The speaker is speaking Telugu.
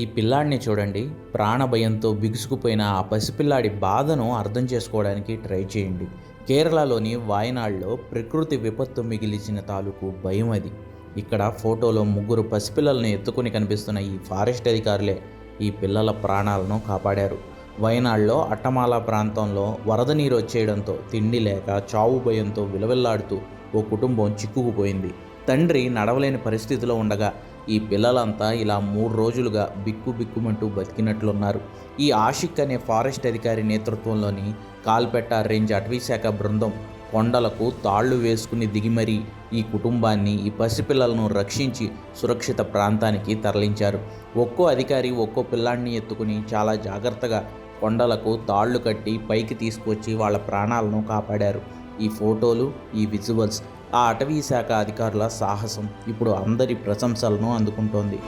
ఈ పిల్లాడిని చూడండి. ప్రాణభయంతో బిగుసుకుపోయిన ఆ పసిపిల్లాడి బాధను అర్థం చేసుకోవడానికి ట్రై చేయండి. కేరళలోని వాయనాడ్లో ప్రకృతి విపత్తు మిగిలిచిన తాలూకు భయం అది. ఇక్కడ ఫోటోలో ముగ్గురు పసిపిల్లలను ఎత్తుకుని కనిపిస్తున్న ఈ ఫారెస్ట్ అధికారులే ఈ పిల్లల ప్రాణాలను కాపాడారు. వయనాడ్లో అట్టమాల ప్రాంతంలో వరద నీరు వచ్చేయడంతో తిండి లేక చావు భయంతో విలవిల్లాడుతూ ఓ కుటుంబం చిక్కుకుపోయింది. తండ్రి నడవలేని పరిస్థితిలో ఉండగా ఈ పిల్లలంతా ఇలా మూడు రోజులుగా బిక్కు బిక్కుమంటూ బతికినట్లున్నారు. ఈ ఆషిక్ అనే ఫారెస్ట్ అధికారి నేతృత్వంలోని కాల్పెట్ట రేంజ్ అటవీశాఖ బృందం కొండలకు తాళ్ళు వేసుకుని దిగి మరీ ఈ కుటుంబాన్ని ఈ పసిపిల్లలను రక్షించి సురక్షిత ప్రాంతానికి తరలించారు. ఒక్కో అధికారి ఒక్కో పిల్లాడిని ఎత్తుకుని చాలా జాగ్రత్తగా కొండలకు తాళ్ళు కట్టి పైకి తీసుకొచ్చి వాళ్ళ ప్రాణాలను కాపాడారు. ఈ ఫోటోలు ఈ విజువల్స్ ఆ అటవీ శాఖ అధికారుల సాహసం ఇప్పుడు అందరి ప్రశంసలను అందుకుంటోంది.